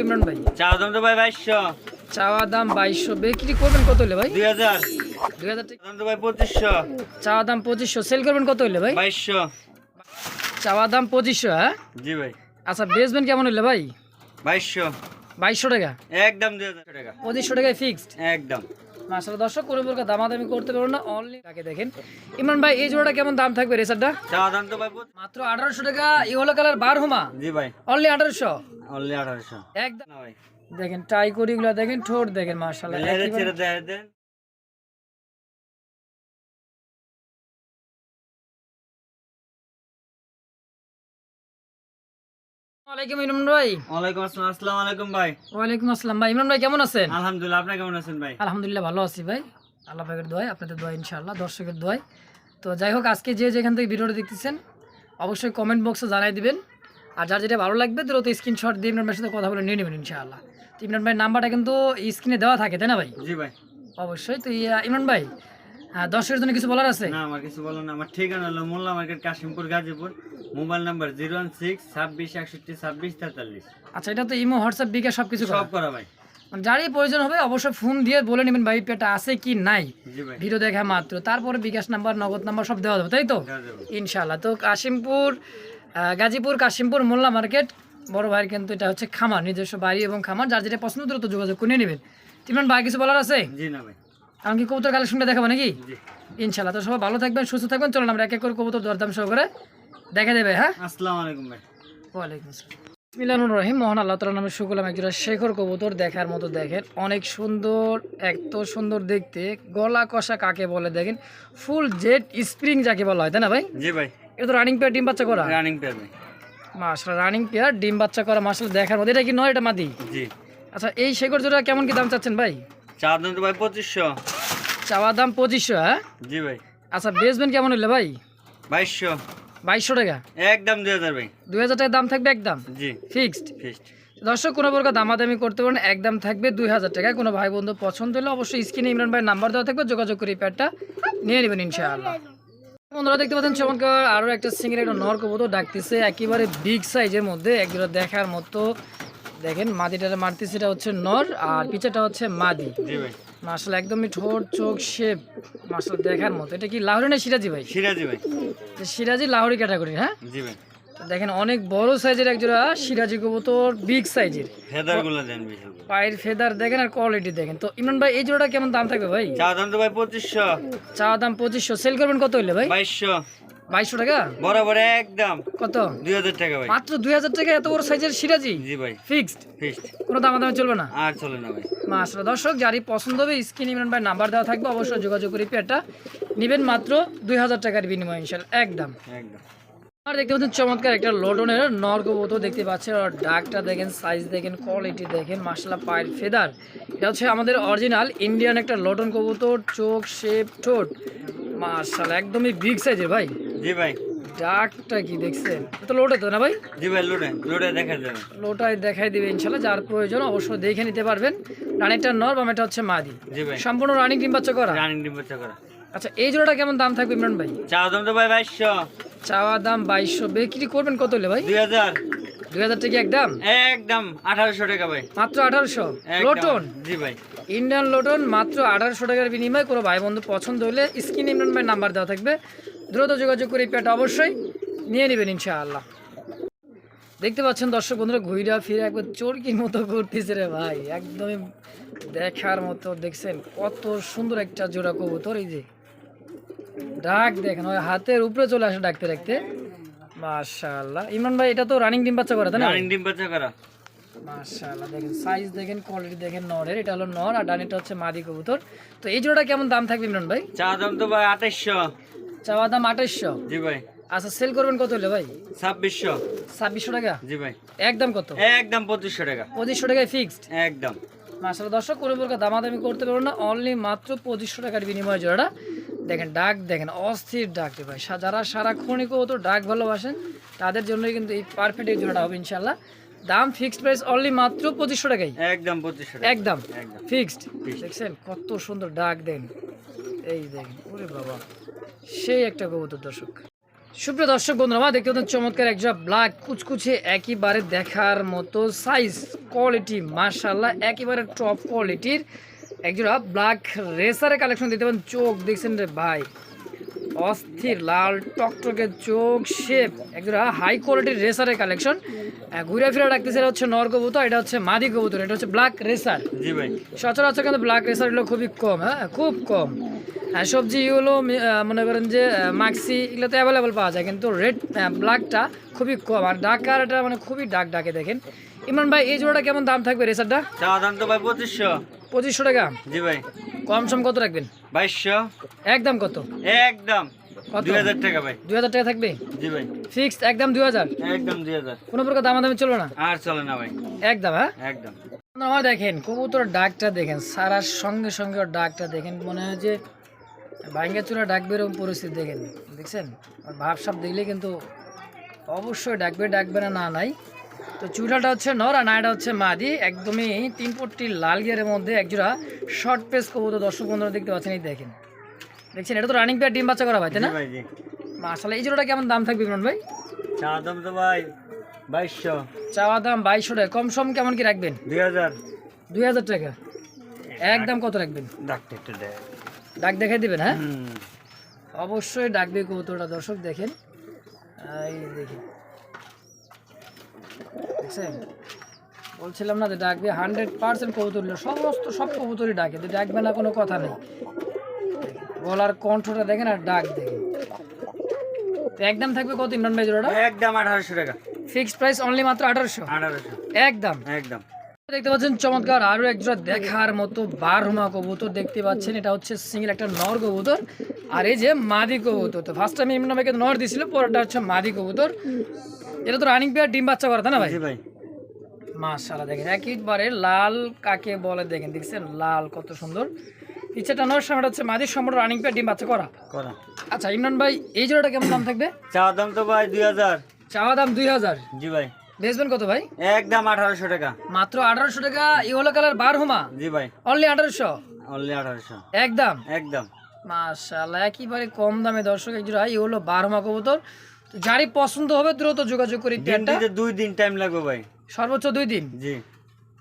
ইমরান ভাই। চাও দাম তো ভাই বাইশশো। চাওয়া দাম বাইশশো। বিক্রি করবেন কত হলে ভাই? দুই হাজার। দুই হাজার দাম তো ভাই পঁচিশশো। চাওয়া দাম পঁচিশশো। সেল করবেন কত হলে ভাই? বাইশশো। চাওয়া দাম পঁচিশশো হ্যাঁ? জি ভাই। আচ্ছা বেচবেন কেমন হলে ভাই? বাইশশো। বাইশশো টাকা? একদম দুই হাজার। টাকা পঁচিশশো টাকায় ফিক্সড একদম। মাসাল দর্শক কোনো প্রকার দামাদামি করতে পারব না অনলি তাকে দেখেন। ইমরান ভাই এই জোড়াটা কেমন দাম থাকবে রেসারটা? মাত্র আঠারোশো টাকা ইহলো কালার বার হোমা? জি ভাই। অনলি আঠারোশো? অনলি একদম। দেখেন করিগুলো দেখেন ঠোঁট দেখেন মাসাল্লাহ ছেড়ে দেন। ওয়ালাইকুম ইমরান ভাই। ওয়ালাইকুম আসসালাম আসসালামু আলাইকুম ভাই। ওয়ালাইকুম আসসালাম ভাই ইমরান ভাই কেমন আছেন? আলহামদুলিল্লাহ আপনি কেমন আছেন ভাই? আলহামদুলিল্লাহ ভালো আছি ভাই। আল্লাহ পাকের আপনাদের দোয়া ইনশাআল্লাহ দর্শকের দোয়াই তো যাই হোক আজকে যে যেখান থেকে ভিডিওটা দেখতেছেন অবশ্যই কমেন্ট বক্সে জানাই দিবেন। আর যার যেটা ভালো লাগবে দ্রুত স্ক্রিনশট দিয়ে ইমরান ভাইয়ের সাথে কথা বলে নিয়ে নেবেন ইনশাআল্লাহ। তো ইমরান ভাইয়ের নাম্বারটা কিন্তু স্ক্রিনে দেওয়া থাকে তাই না ভাই? জি ভাই। অবশ্যই। তো ইমরান ভাই দর্শকের জন্য কিছু বলার আছে? না আমার কিছু বলো না আমার ঠিকানা হলো Molla market Kashimpur Gazipur. Mobile number zero one six ছাব্বিশ একষট্টি ছাব্বিশ তেতাল্লিশ। আচ্ছা এটা তো ইমো হোয়াটসঅ্যাপ বিকাশ সব কিছু সব করা ভাই। মানে যারই প্রয়োজন হবে অবশ্যই ফোন দিয়ে বলে নেবেন ভাই পেটা আছে কি নাই। ভিডিও দেখা মাত্র। তারপরে বিকাশ নাম্বার নগদ নাম্বার সব দেওয়া যাবে তাই তো। ইনশাল্লাহ তো কাশিমপুর গাজীপুর কাশিমপুর মোল্লা মার্কেট। বড় ভাইয়ের কিন্তু এটা হচ্ছে খামার নিজস্ব বাড়ি এবং খামার যার যেটা পছন্দ দ্রুত যোগাযোগ করে নেবেন। তিমরান ভাই কিছু বলার আছে? জি না ভাই। আমি কি কবুতর কালেকশনটা দেখাবো নাকি? ইনশাল্লাহ তো সবাই ভালো থাকবেন সুস্থ থাকবেন। চলুন আমরা এক এক করে কবুতর দরদাম সহকারে দেখা দেবে হ্যাঁ? আসসালামু আলাইকুম ভাই। ওয়ালাইকুম আসসালাম। মিলানুর রহিম। মোহন আল্লাহ তালা নামে শুকুলাম একজোড়া শেখর কবুতর দেখার মতো দেখেন। অনেক সুন্দর এত সুন্দর দেখতে। গলা কষা কাকে বলে দেখেন? ফুল জেট স্প্রিং যাকে বলা হয় তাই না ভাই? জি ভাই। এটা তো রানিং পেয়ার ডিম বাচ্চা করা? রানিং পেয়ার ভাই রানিং পেয়ার ডিম বাচ্চা করা মাসলা দেখার মতো। এটা কি নয় এটা মাদি? জি। আচ্ছা এই শেখর জোড়া কেমন কি দাম চাচ্ছেন ভাই? চার দাম তো ভাই পঁচিশশো। চাওয়া দাম পঁচিশশো হ্যাঁ? জি ভাই। আচ্ছা বেচবেন কেমন হলে ভাই? বাইশশো। বাইশশো টাকা? একদম দুই হাজার ভাই। দুই হাজার টাকা দাম থাকবে একদম? জি। ফিক্সড ফিস্ট দর্শক কোনো প্রকার দামাদামি করতে পারেন একদম থাকবে দুই হাজার টাকায় কোনো ভাই বন্ধু পছন্দ হলে অবশ্যই স্ক্রিনে ইমরান ভাইয়ের নাম্বার দেওয়া থাকবে যোগাযোগ করে এই প্যাডটা নিয়ে নেবেন ইনশাআল্লাহ। বন্ধুরা দেখতে পাচ্ছেন চমৎকার আরও একটা সিঙ্গের একটা নর কবুতর ডাকতেছে একেবারে বিগ সাইজের মধ্যে একগুলো দেখার মতো। দেখেন মাদিটা মারতেছে এটা হচ্ছে নর আর পিছেটা হচ্ছে মাদি। মার্শাল একদমই ঠোঁট চোখ শেপ মার্শাল দেখার মতো। এটা কি লাহরি না সিরাজি ভাই? সিরাজি ভাই। সিরাজি লাহোরি ক্যাটাগরি হ্যাঁ? জি ভাই। দেখেন অনেক বড় সাইজের একজোড়া সিরাজি কবুতর বিগ সাইজের। ফেদারগুলো দেন পায়ের ফেদার দেখেন আর কোয়ালিটি দেখেন। তো ইমরান ভাই এই জোড়াটা কেমন দাম থাকবে ভাই? চার দাম তো ভাই পঁচিশশো। চা দাম পঁচিশশো। সেল করবেন কত হইলে ভাই? বাইশশো। বাইশশো টাকা? বরাবর একদম কত? দুই হাজার টাকা ভাই। মাত্র দুই হাজার টাকা এত বড় সাইজের সিরাজি জি ভাই। ফিক্সড ফিস্ট কোনো দাম দামে চলবে না? আর চলে না ভাই। মাসলা দর্শক যারই পছন্দ হবে স্ক্রিন ইমরান ভাই নাম্বার দেওয়া থাকবে অবশ্যই যোগাযোগ করে পেয়ারটা নেবেন মাত্র দুই হাজার টাকার বিনিময় ইনশাল একদম একদম আর দেখতে পাচ্ছেন চমৎকার একটা লোডনের নর্গবত দেখতে পাচ্ছেন আর ডাকটা দেখেন সাইজ দেখেন কোয়ালিটি দেখেন মাসলা পায়ের ফেদার। এটা হচ্ছে আমাদের অরিজিনাল ইন্ডিয়ান একটা লটন কবুতর চোখ শেপ ঠোঁট। মার্শাল একদমই বিগ সাইজের ভাই। জি ভাই। ডাকটা কি দেখছেন? তো লোটে তো না ভাই? জি ভাই লোডে লোডে দেখা যাবে লোটাই দেখাই দিবে ইনশাল্লাহ যার প্রয়োজন অবশ্যই দেখে নিতে পারবেন। রানিংটা নর বা এটা হচ্ছে মাদি। জি ভাই। সম্পূর্ণ রানিং ডিম বাচ্চা করা? রানিং ডিম বাচ্চা করা। আচ্ছা এই জোড়াটা কেমন দাম থাকবে ইমরান ভাই? চার দাম তো ভাই বাইশশো। চাওয়া দাম বাইশশো। বিক্রি করবেন কত হলে ভাই? দুই হাজার। দুই হাজার টাকা একদম একদম আঠারোশো টাকা ভাই। মাত্র আঠারোশো। লোটন? জি ভাই। ইন্ডিয়ান লোটন মাত্র আঠারোশো টাকার বিনিময়ে কোনো ভাই বন্ধু পছন্দ হলে স্ক্রিন ইমরান ভাই নাম্বার দেওয়া থাকবে। দ্রুত যোগাযোগ করে এই অবশ্যই নিয়ে নেবেন ইনশাআল্লাহ। দেখতে পাচ্ছেন দর্শক বন্ধুরা ঘুইরা ফিরে একবার চরকির মতো করতেছে রে ভাই। একদমই দেখার মতো দেখছেন? কত সুন্দর একটা জোড়া কবুতর এই যে। ডাক দেখেন ওই হাতের উপরে চলে আসে ডাকতে ডাকতে। মাশাআল্লাহ। ইমরান ভাই এটা তো রানিং ডিম বাচ্চা করে তাই না? রানিং ডিম বাচ্চা করা। মাশাআল্লাহ দেখেন সাইজ দেখেন কোয়ালিটি দেখেন নরের এটা হলো নর আর ডানিটা হচ্ছে মাদি কবুতর। তো এই জোড়াটা কেমন দাম থাকবে ইমরান ভাই? চার দাম তো ভাই আঠাইশশো। চাওয়া দাম আঠাইশশো? জি ভাই। আচ্ছা সেল করবেন কত হলো ভাই? ছাব্বিশশো। ছাব্বিশশো টাকা? জি ভাই। একদম কত? একদম পঁচিশশো টাকা। পঁচিশশো টাকায় ফিক্সড একদম। মাসাল্লাহ দর্শক কোনো প্রকার দামাদামি করতে পারব না। অনলি মাত্র পঁচিশশো টাকার বিনিময়ে জোড়াটা। দেখেন ডাক দেখেন অস্থির ডাক ভাই। যারা সারাক্ষণই কত ডাক ভালোবাসেন তাদের জন্যই কিন্তু এই পারফেক্ট এই জোড়াটা হবে ইনশাল্লাহ দাম ফিক্সড প্রাইস অনলি মাত্র পঁচিশশো টাকাই। একদম পঁচিশশো একদম। ফিক্সড. দেখছেন? কত সুন্দর ডাক দেন। এই দেখেন ওরে বাবা। সেই একটা কবুতর দর্শক। সুপ্রিয় দর্শক বন্ধুরা আমার দেখতে পাচ্ছেন চমৎকার একটা ব্ল্যাক কুচকুচে একেবারে দেখার মতো সাইজ কোয়ালিটি মার্শাল্লাহ একেবারে টপ কোয়ালিটির একজোড়া ব্ল্যাক রেসারের কালেকশন দিতে পারেন। চোখ দেখছেন রে ভাই। অস্থির লাল টকটকে চোখ শেপ একজোড়া হাই কোয়ালিটির রেসারের কালেকশন ঘুরে ফিরে রাখতেছে এটা হচ্ছে নর কবুতর এটা হচ্ছে মাদি কবুতর এটা হচ্ছে ব্ল্যাক রেসার জি ভাই। সচরাচর কিন্তু ব্ল্যাক রেসার হলো খুবই কম হ্যাঁ? খুব কম। আর সবজি হলো মনে করেন যে মাক্সি এগুলো তো অ্যাভেলেবেল পাওয়া যায় কিন্তু রেড ব্ল্যাকটা খুবই কম। আর ডাকার এটা মানে খুবই ডাক ডাকে দেখেন। ইমরান ভাই এই জোড়াটা কেমন দাম থাকবে রেসারটা দাম তো ভাই পঁচিশশো। পঁচিশশো টাকা? জি ভাই। কম সম কত রাখবেন? বাইশশো। একদম কত? একদম? দুই হাজার টাকা ভাই। দুই হাজার টাকা থাকবে? জি ভাই। ফিক্সড? একদম দুই হাজার? একদম দুই হাজার। কোনো প্রকার দামাদামি চলবে না? আর চলে না ভাই। একদম হ্যাঁ? একদম। আমার দেখেন কবুতর ডাকটা দেখেন সারার সঙ্গে সঙ্গে ওর ডাকটা দেখেন মনে হয় যে ভাঙ্গা চূড়া ডাকবে এরকম পরিস্থিতি দেখেন দেখছেন? আর ভাবসাব দেখলে কিন্তু অবশ্যই ডাকবে ডাকবে না না নাই। তো চূড়াটা হচ্ছে নর আর নাইটা হচ্ছে মাদি। একদমই তিন পট্টি লাল গিয়ারের মধ্যে একজোড়া শর্ট পেস কবুতর। দর্শক বন্ধুরা দেখতে পাচ্ছেন এই দেখেন। দেখছেন এটা তো রানিং পেয়ার ডিম বাচ্চা করা হয় তাই না? মাসালা এই জোড়াটা কেমন দাম থাকবে ইমরান ভাই? চাওয়া দাম তো ভাই বাইশশো। চাওয়া দাম বাইশশো টাকা। কম সম কেমন কি রাখবেন? দুই হাজার দুই হাজার টাকা। একদম কত রাখবেন? একটু ডাক দেখাই দিবেন হ্যাঁ? অবশ্যই ডাকবে কবুতরটা দর্শক দেখেন। এই দেখেন। দেখছেন বলছিলাম না যে ডাকবে হান্ড্রেড পার্সেন্ট কবুতর সমস্ত সব কবুতরই ডাকে যে ডাকবে না কোনো কথা নেই। গলার কণ্ঠটা দেখেন আর ডাক দেখেন। একদম থাকবে কত ইমরান ভাই জোড়াটা? একদম আঠারোশো টাকা। ফিক্সড প্রাইস অনলি মাত্র আঠারোশো। আঠারোশো। একদম। একদম। দেখতে পাচ্ছেন চমৎকার আরও একজোড়া দেখার মতো বারহুমা কবুতর দেখতে পাচ্ছেন। এটা হচ্ছে সিঙ্গেল একটা নর কবুতর। আর এই যে মাদি কবুতর তো ফার্স্ট টাইম ইমরান ভাইকে নর দিছিল পরেরটা হচ্ছে মাদি কবুতর। এটা তো রানিং পেয়ার ডিম বাচ্চা করা তাই না ভাই? ভাই। মাশাআল্লাহ দেখেন একেবারে লাল কাকে বলে দেখেন দেখছেন? লাল কত সুন্দর। ইচ্ছাটা নর সামনে হচ্ছে মাদির সম্পূর্ণ রানিং পেয়ার ডিম বাচ্চা করা। করা। আচ্ছা ইমরান ভাই এই জোড়াটা কেমন দাম থাকবে? চাওয়া দাম তো ভাই দুই হাজার। চাওয়া দাম দুই হাজার। জি ভাই। বেচবেন কত ভাই? একদম আঠারোশো টাকা। মাত্র আঠারোশো টাকা ইয়েলো কালার বারহুমা জি ভাই। অনলি আঠারোশো? অনলি আঠারোশো। একদম? একদম। মাশাআল্লাহ একেবারে কম দামে দর্শক এক জোড়া এই হলো বারমা কবুতর। যারই পছন্দ হবে দ্রুত যোগাযোগ করি দুই দিন টাইম লাগবে ভাই। সর্বোচ্চ দুই দিন? জি।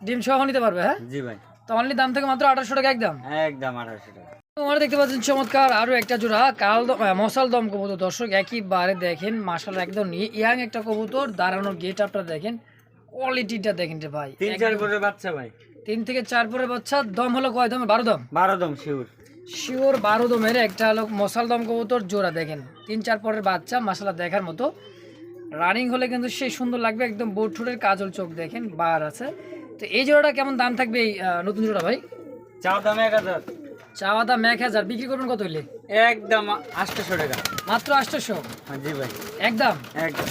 ডিম সহ নিতে পারবে হ্যাঁ? জি ভাই। তো অনলি দাম থেকে মাত্র আঠারোশো টাকা একদম? একদম আঠারোশো টাকা। তোমরা দেখতে পাচ্ছেন চমৎকার আরও একটা জোড়া কাল মশাল দম কবুতর। দর্শক একইবারে দেখেন মাশাল একদম ইয়াং একটা কবুতর দাঁড়ানোর গেট আপটা দেখেন কোয়ালিটিটা দেখেন রে ভাই তিন চার করে বাচ্চা ভাই। তিন থেকে চার পরে বাচ্চা দম হলো কয়? দমে বারো দম? বারো দম শিউর শিওর বারো দমের একটা হলো মশাল দম কবুতর জোড়া দেখেন। তিন চার পরের বাচ্চা মশালা দেখার মতো। রানিং হলে কিন্তু সেই সুন্দর লাগবে একদম বোট ঠোঁটের কাজল চোখ দেখেন বার আছে। তো এই জোড়াটা কেমন দাম থাকবে এই নতুন জোড়া ভাই? চাওয়া দাম এক হাজার। চাওয়া দাম এক হাজার বিক্রি করবেন কত হইলে? একদম আটশোশো টাকা। মাত্র আটশোশো হ্যাঁ, জি ভাই। একদম? একদম।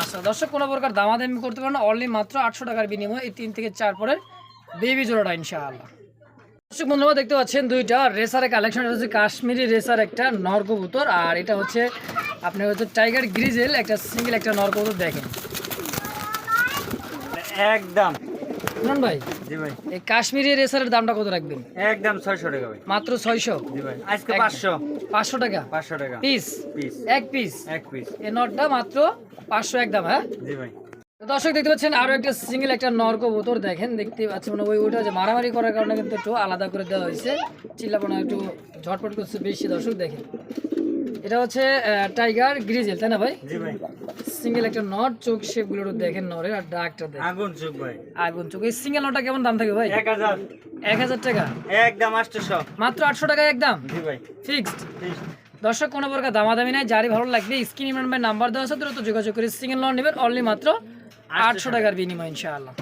আচ্ছা দর্শক কোনো প্রকার দামাদামি করতে পারেন অনলি মাত্র আটশো টাকার বিনিময়ে এই তিন থেকে চার পরের বেবি জোড়াটা ইনশাআল্লাহ। দর্শক বন্ধুরা দেখতে পাচ্ছেন দুইটা রেসারের কালেকশন হচ্ছে কাশ্মীরি রেসার একটা নর কবুতর আর এটা হচ্ছে আপনি হচ্ছে টাইগার গ্রিজেল একটা সিঙ্গেল একটা নর কবুতর দেখেন। একদম। শুনুন ভাই জি ভাই। এই কাশ্মীরি রেসারের দামটা কত রাখবেন? একদম ছয়শো টাকা ভাই। মাত্র জি ভাই। আজকে টাকা? পিস পিস এক পিস এক পিস এই নটটা মাত্র হ্যাঁ? জি ভাই। তো দর্শক দেখতে পাচ্ছেন আরও একটা সিঙ্গেল একটা নর কবুতর দেখেন দেখতে পাচ্ছেন মানে ওই ওইটা যে মারামারি করার কারণে কিন্তু একটু আলাদা করে দেওয়া হয়েছে। চিল্লাপনা একটু ঝটপট করছে বেশি দর্শক দেখেন। এটা হচ্ছে টাইগার গ্রিজেল তাই না ভাই? সিঙ্গেল একটা নট চোখ শেপগুলো দেখেন নরের আর ডাকটা দেখেন। আগুন চুপ ভাই। আগুন চোখ। এই সিঙ্গেল নটটা কেমন দাম থাকে ভাই? এক হাজার। এক হাজার টাকা? একদম আটশোশো মাত্র আটশো টাকা একদম? জি ভাই। ফিক্সড দর্শক কোনো প্রকার দামাদামি নাই যারই ভালো লাগবে স্ক্রিন ইমরান ভাই নাম্বার দেওয়া আছে দ্রুত যোগাযোগ করে সিঙ্গেল লোন নেবেন অনলি মাত্র আটশো টাকার বিনিময় ইনশাআল্লাহ।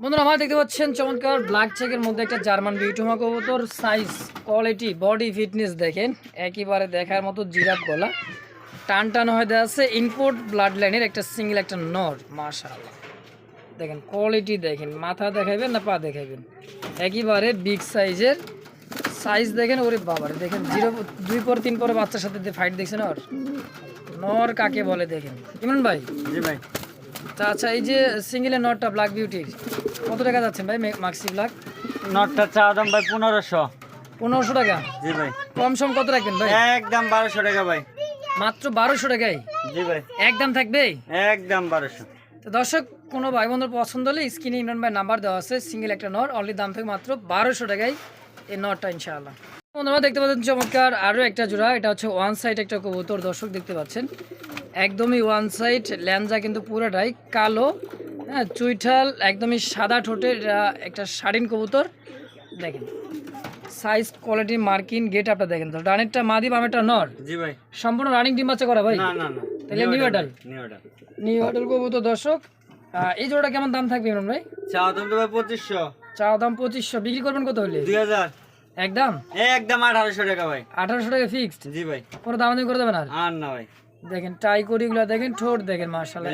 বন্ধুরা আমার দেখতে পাচ্ছেন চমৎকার ব্ল্যাক চেকের মধ্যে একটা জার্মান বিউটিমা কবুতর সাইজ কোয়ালিটি বডি ফিটনেস দেখেন। একেবারে দেখার মতো জিরাফ গলা। টান টান হয়ে দেওয়া আছে ইনপোর্ট ব্লাড লাইনের একটা সিঙ্গেল একটা নর মাশাআল্লাহ। দেখেন কোয়ালিটি দেখেন মাথা দেখাইবেন না পা দেখাইবেন? একেবারে বিগ সাইজের সাইজ দেখেন ওরে বাবারে দেখেন জিরো দুই পর তিন পরে বাচ্চার সাথে যে ফাইট দেখছেন ওর? নর কাকে বলে দেখেন? ইমরান ভাই? জি ভাই। তা আচ্ছা এই যে সিঙ্গেলের নটটা ব্ল্যাক বিউটির কত টাকা যাচ্ছেন ভাই মাক্সি ব্ল্যাক নটটা চাওয়া দাম ভাই পনেরোশো। পনেরোশো টাকা? জি ভাই। কম সম কত রাখবেন ভাই? একদম বারোশো টাকা ভাই। মাত্র বারোশো টাকায়? জি ভাই। একদম থাকবে? একদম বারোশো। তো দর্শক কোনো ভাই বন্ধুর পছন্দ হলে স্ক্রিনে ইমরান ভাই নাম্বার দেওয়া আছে সিঙ্গেল একটা নট অনলি দাম থেকে মাত্র বারোশো টাকায় এই নটটা ইনশাআল্লাহ। বন্ধুরা দেখতে পাচ্ছেন চমৎকার আরও একটা জোড়া এটা হচ্ছে ওয়ান সাইড একটা কবুতর দর্শক দেখতে পাচ্ছেন। একদমই ওয়ান সাইড ল্যাঞ্জা কিন্তু পুরোটাই কালো। হ্যাঁ চুইঠাল একদমই সাদা ঠোঁটের একটা শাড়িন কবুতর। দেখেন সাইজ কোয়ালিটি মার্কিং গেট আপনার দেখেন তো। ডানেরটা মাদি বামেরটা নর। জি ভাই। সম্পূর্ণ রানিং ডিম বাচ্চা করা ভাই? না না না। তাহলে new order new order new order কবুতর দর্শক। এই জোড়াটা কেমন দাম থাকবে ইমরান ভাই? চা দাম তো ভাই পঁচিশশো। চা দাম পঁচিশশো। বিক্রি করবেন কত হলে? দুই হাজার। একদম? একদম আঠারোশো টাকা ভাই। আঠারোশো টাকা ফিক্সড জি ভাই। কোনো দাম দামি করে দেবেন আর? আর না ভাই। দেখেন টাই করিগুলো দেখেন ঠোঁট দেখেন মার্শাল্লাহ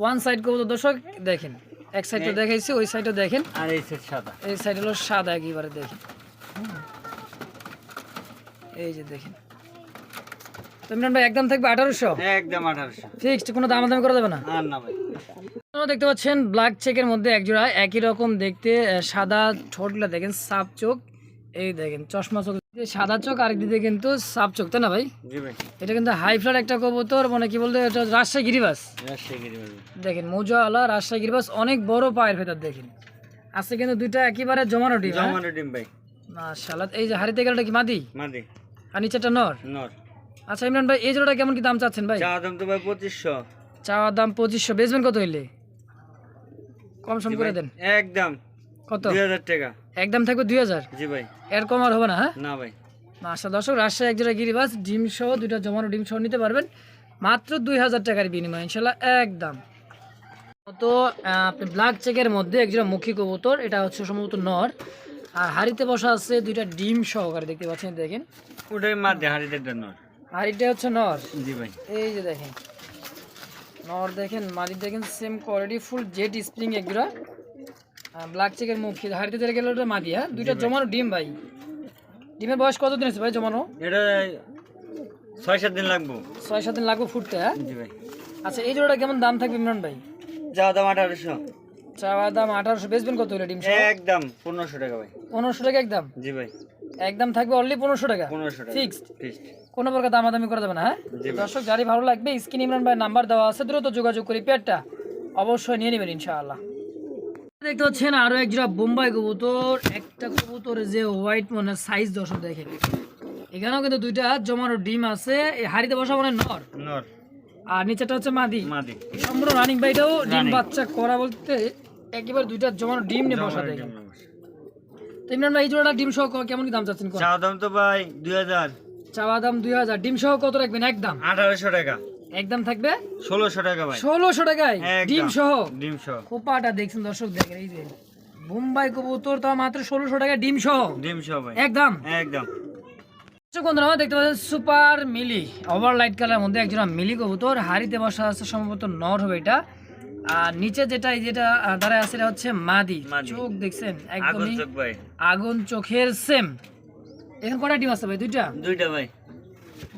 ওয়ান সাইড কবুতর দর্শক দেখেন এক সাইডটা দেখাইছি ওই সাইডও দেখেন। আর এই সেট সাদা। এই সাইড হলো সাদা একেবারে দেখেন। এই যে দেখেন। তো ইমরান ভাই একদম থাকবে আঠারোশো? একদম আঠারোশো। ফিক্সড কোনো দাম দামি করে দেবে না? না ভাই। আপনারা দেখতে পাচ্ছেন ব্ল্যাক চেকের মধ্যে একজোড়া একই রকম দেখতে সাদা ঠোঁটগুলো দেখেন সাপ চোখ। এই দেখেন চশমা চোখ সাদা চোখ আরেক দিকে কিন্তু সাপ চোখ তাই না ভাই? এটা কিন্তু হাই ফ্লার একটা কবুতর মানে কি বলতে এটা রাজশাহী গিরিবাস। দেখেন মৌজাওয়ালা রাজশাহী গিরিবাস অনেক বড় পায়ের ভেতর দেখেন। আছে কিন্তু দুইটা একেবারে জমানো ডিম হ্যাঁ? জমানো ডিম ভাই। মাশাআল্লাহ এই যে হারিতে গেলটা কি মাদি? মাদি। আর নিচেটা নর? নর। আচ্ছা ইমরান ভাই এই জোড়াটা কেমন কি দাম চাচ্ছেন ভাই? চা দাম তো ভাই পঁচিশশো। চাওয়ার দাম পঁচিশশো বেচবেন কত হইলে? কম সম করে দেন। একদম। কত? দুই হাজার টাকা। একদম থাকবে দুই হাজার? জি ভাই। এর কম আর হবে না হ্যাঁ? না ভাই। আচ্ছা দর্শক রাজশাহী একজোড়া গিরিবাস ডিম সহ দুইটা জমানো ডিম সহ নিতে পারবেন। মাত্র দুই হাজার টাকার বিনিময় ইনশাল্লাহ একদম। তো আপনি ব্ল্যাক চেকের মধ্যে একজোড়া মুখী কবুতর এটা হচ্ছে সম্ভবত নর। আর হাড়িতে বসা আছে দুইটা ডিম সহকারে দেখতে পাচ্ছেন দেখেন। ওটাই মাদি হাড়িতে নর। হাড়িটা হচ্ছে নর। জি ভাই। এই যে দেখেন। নর দেখেন মালিক দেখেন same quality full jet spring একজোড়া ব্ল্যাক চেকের মুখ হাড়িতে ধরে গেলে ওটা মাদি হ্যাঁ? দুইটা জমানো ডিম ভাই। ডিমের বয়স কতদিন আছে ভাই জমানো? এটা ছয় সাত দিন লাগবো। ছয় সাত দিন লাগবে ফুটতে হ্যাঁ? জি ভাই। আচ্ছা এই জোড়াটা কেমন দাম থাকবে ইমরান ভাই? চা দাম আঠারোশো। চাওয়া দাম আঠারোশো বেচবেন কত হলে ডিম একদম পনেরোশো টাকা ভাই। পনেরোশো টাকা একদম? জি ভাই। একদম থাকবে অনলি পনেরোশো টাকা? পনেরোশো টাকা। ফিক্সড ফিক্সড কোনো প্রকার দামাদামি করে দেবে না হ্যাঁ। দর্শক যারই ভালো লাগবে স্ক্রিন ইমরান ভাই নাম্বার দেওয়া আছে দ্রুত যোগাযোগ করি পেটটা অবশ্যই নিয়ে নেবেন ইনশাআল্লাহ। দেখতে পাচ্ছেন আরও এক জোড়া বোম্বাই কবুতর একটা কবুতর যে হোয়াইট মানে সাইজ দর্শক দেখেন এখানেও কিন্তু দুইটা জমানো ডিম আছে এই হাড়িতে বসা মানে নর? নর। আর নিচেটা হচ্ছে মাদি। মাদি। সম্পূর্ণ রানিং বাইটাও ডিম বাচ্চা করা বলতে একেবারে দুইটা জমানো ডিম নিয়ে বসা দেখেন তো ইমরান ভাই এই জোড়াটা ডিম সহ কেমন দাম চাচ্ছেন? চা দাম তো ভাই দুই হাজার। চাওয়া দাম দুই হাজার। ডিম সহ কত রাখবেন? একদম। আঠারোশো টাকা। একদম থাকবে? ষোলোশো টাকা ভাই। ষোলোশো টাকায়? ডিম সহ? ডিম সহ। খোপাটা দেখছেন দর্শক দেখেন এই যে বোম্বাই কবুতর তো মাত্র ষোলোশো টাকা ডিম সহ? ডিম সহ ভাই। একদম? একদম। বন্ধুরা দেখতে পাচ্ছেন সুপার মিলি ওভার লাইট কালার মধ্যে একজন মিলি কবুতর হাড়িতে বসা আছে সম্ভবত নর হবে এটা। আর নিচে যেটা যেটা দাঁড়ায় আছে এটা হচ্ছে মাদি। চোখ দেখছেন? আগুন একদমই আগুন চোখের সেম এখন কটা ডিম আছে ভাই? দুইটা? দুইটা ভাই।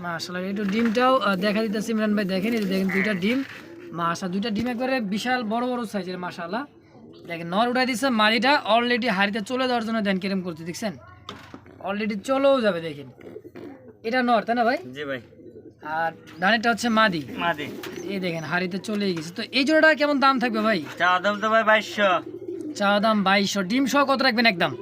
মাশাআল্লাহ একটু ডিমটাও দেখা দিতেছে ইমরান ভাই দেখেন এই দেখেন দুইটা ডিম। মাশা দুইটা ডিম একবারে বিশাল বড় বড় সাইজের মাশাআল্লাহ। দেখেন নর উঠাই দিচ্ছে মাদিটা অলরেডি হাড়িতে চলে যাওয়ার জন্য দেন কিরম করতে দেখছেন? অলরেডি চলেও যাবে দেখেন। এটা নর তাই না ভাই? জি ভাই। আর হচ্ছে মাদি। মাদি। এই দেখেন হাড়িতে চলেই গেছে। তো এই জোড়াটা কেমন দাম থাকবে ভাই? চা দাম তো ভাই বাইশশো। চা দাম বাইশশো। ডিম সহ কত রাখবেন একদম?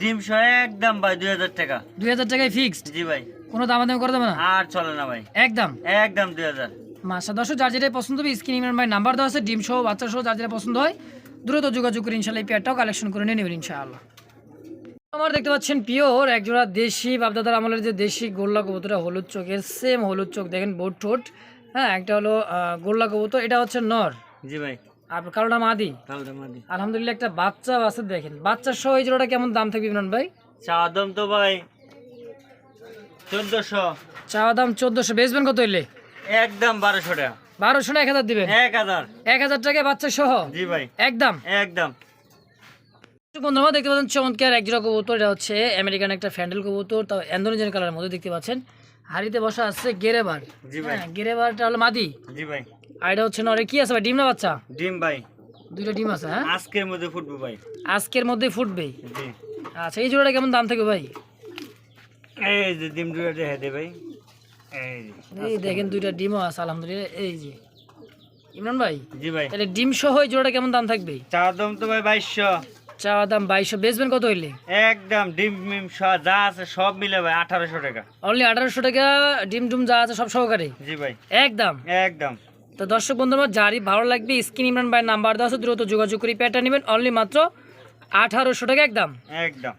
ডিম সহ একদম ভাই দুই হাজার টাকা। দুই হাজার টাকায় ফিক্সড জি ভাই। কোনো দাম দাম করে দেবে না? আর চলে না ভাই। একদম। একদম দুই হাজার। মাসা দর্শক যার যেটা পছন্দ হবে স্ক্রিন ভাই নাম্বার দেওয়া আছে ডিম সহ বাচ্চা সহ যার যেটা পছন্দ হয় দ্রুত যোগাযোগ করে ইনশাল্লাহ এই পেয়ারটাও কালেকশন করে নিয়ে নেবেন ইনশাআল্লাহ। আমার দেখতে পাচ্ছেন পিওর একজোড়া দেশি বাপদাদার আমলের যে দেশি গোল্লা কবুতরটা হলুদ চোখের সেম হলুদ চোখ দেখেন বোট ঠোঁট। হ্যাঁ একটা হলো গোল্লা কবুতর এটা হচ্ছে নর। জি ভাই। আর কালোটা মাদি। আলহামদুলিল্লাহ একটা বাচ্চা আছে দেখেন। বাচ্চার সহ এই জোড়াটা কেমন দাম থাকবে ইমরান ভাই? চা দাম তো ভাই চোদ্দশো। চাওয়া দাম চোদ্দশো। বেচবেন কত হইলে? একদম বারোশো টাকা। বারোশো না এক হাজার দিবেন? এক হাজার। এক হাজার টাকায় বাচ্চা সহ? জি ভাই। একদম। একদম বন্ধুরা দেখতে পাচ্ছেন চমৎকার একজোড়া কবুতর। এটা হচ্ছে আমেরিকান একটা ফ্যান্ডেল কবুতর তাও অ্যান্ডোনেজিয়ান কালারের মধ্যে দেখতে পাচ্ছেন। হাড়িতে বসা আছে গেরেবার। জি ভাই। হ্যাঁ গেরেবারটা হলো মাদি। জি ভাই। আর এটা হচ্ছে নরে কি আছে ভাই? ডিম না বাচ্চা? ডিম ভাই। দুইটা ডিম আছে হ্যাঁ? আজকের মধ্যে ফুটবো ভাই। আজকের মধ্যে ফুটবে জি। আচ্ছা এই জোড়াটা কেমন দাম থাকবে ভাই? এই যে ডিম দুটো রেখে দে ভাই। এই দেখেন দুইটা ডিমও আছে আলহামদুলিল্লাহ। এই যে। ইমরান ভাই জি ভাই। তাহলে ডিম সহ জোড়াটা কেমন দাম থাকবে? চা দাম তো ভাই বাইশশো। চাওয়া দাম বাইশশো বেচবেন কত হইলে? একদম ডিম মিম যা আছে সব মিলে ভাই আঠারোশো টাকা। অনলি আঠারোশো টাকা ডিম ডুম যা আছে সব সহকারে? জি ভাই। একদম? একদম। তো দর্শক বন্ধুরা যারই ভালো লাগবে স্ক্রিন ইমরান ভাইয়ের নাম্বার দেওয়া আছে দ্রুত যোগাযোগ করে পেটা নেবেন। অনলি মাত্র আঠারোশো টাকা একদম। একদম।